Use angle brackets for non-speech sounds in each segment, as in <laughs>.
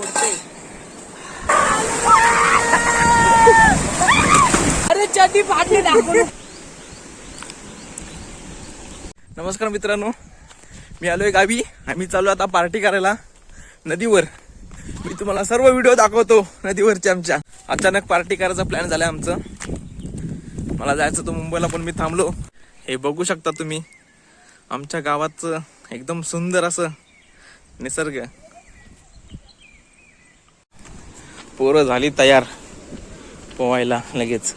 सोडते अरे चटी नमस्कार मित्रांनो मी आलोय गावी आम्ही चालू आता पार्टी करायला नदीवर. मी तुम्हाला सर्व व्हिडिओ दाखवतो नदीवरच्या आमच्या. अचानक पार्टी करायचा प्लॅन झाला आमचं. मला जायचं तो मुंबईला पण मी थांबलो. हे बघू शकता तुम्ही. आमच्या गावाचं एकदम सुंदर असं निसर्ग. पोरं झाली तयार. पोवायला लगेच.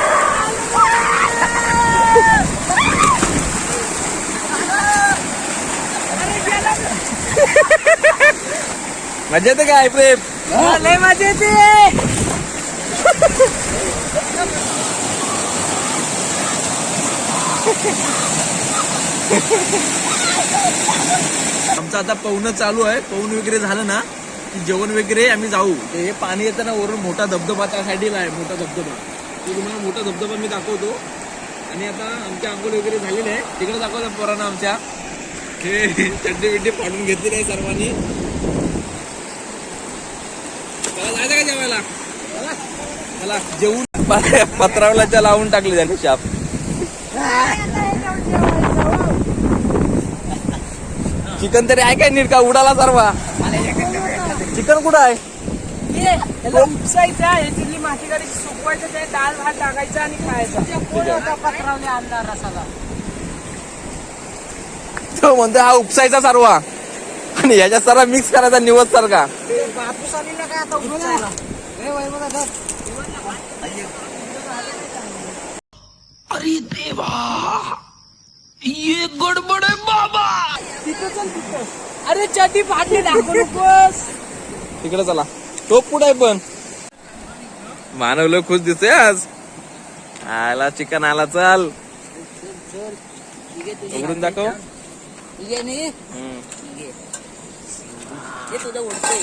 <laughs> <laughs> मजा येते काय प्रेम? लय मजा येते. आमचं आता पवनं चालू आहे. पवन वगैरे झालं ना की जेवण वगैरे आम्ही जाऊ. ते हे पाणी येतं ना वरून मोठा धबधबा त्या साईडला आहे मोठा धबधबा. तो तुम्हाला मोठा धबधबा मी दाखवतो. आणि आता आमच्या आंघोळ वगैरे झालेले आहे. तिकडे दाखवतो पोरांना आमच्या. हे चड्डी बिड्डी पाडून घेतली नाही सर्वांनी. का जेवायला जेवून पत्रावलाच्या लावून टाकली त्याने शाप. चिकन तरी आहे काय नीट का? उडाला सर्वा. चिकन कुठं आहे? याला आहे ह्याची माती काढायची सुकवायचं ते डाळ भात टाकायचा आणि खायचा पत्रावले रसाला तो म्हणतो हा उपसायचा सर्व. आणि ह्याच्या सर्व मिक्स करायचा निवड सारखा. बापूस आलेला काय आता उपसायला तिथं चल तिथं. अरे चड्डी फाटली दाखवू नकोस. तिकडे चला. तो पुढे आहे पण? मानवलं खुश दिसतोय आज. आला चिकन आला चाल. उघडून दाखव. हम्म. हे तुझं उडतंय.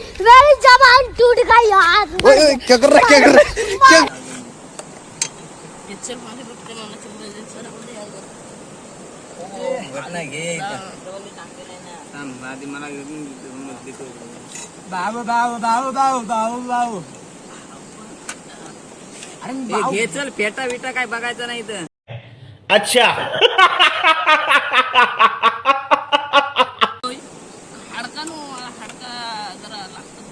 मेरी जबान टूट गई यार ओए, क्या कर रहा है क्या कर रहा है? क्या? बाबू बाबू बाबू बाबू बाबू बाबू। अरे भाऊ- घे चल पेटा बिटा काय बघायचं नाही तर हाडका <laughs> नो हाडका जरा लागतात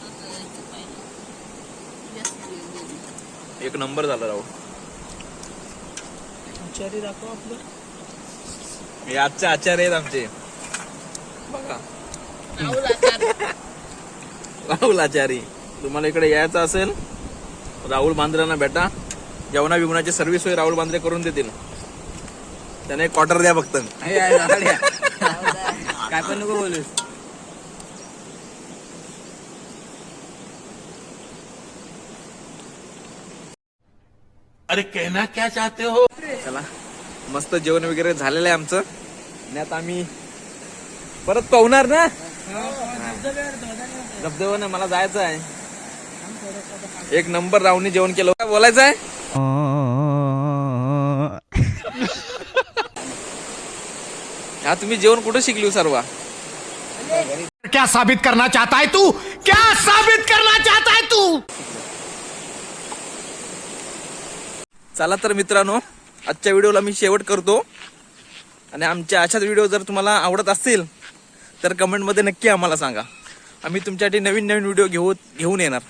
एक नंबर झाला राव. आचारी दाखव आपलं. हे आजचे आचार्य आहेत आमचे. बघा. राहुल आचारी तुम्हाला इकडे यायचं असेल राहुल बांद्रेंना भेटा. जेवणा बिवणाची सर्व्हिस होय राहुल बांद्रे करून देतील. त्याने एक क्वार्टर द्या फक्त. काय पण नको बोलूस. चला मस्त जेवण वगैरे झालेलं आहे आमचं. आणि आता आम्ही परत पाहुणार ना? धबधबा मला जायचं आहे. एक नंबर रावणी जेवण केलं. काय बोलायचं आहे? हा तुम्ही जेवण कुठं शिकली हो सर्व? क्या साबित करना चाहता है तू? क्या साबित करना चाहता है तू? चला तर मित्रांनो आजच्या व्हिडिओला मी शेवट करतो. आणि आमच्या अशाच व्हिडिओ जर तुम्हाला आवडत असतील तर कमेंटमध्ये नक्की आम्हाला सांगा. आम्ही तुमच्यासाठी नवीन नवीन व्हिडिओ घेऊ घेऊन येणार.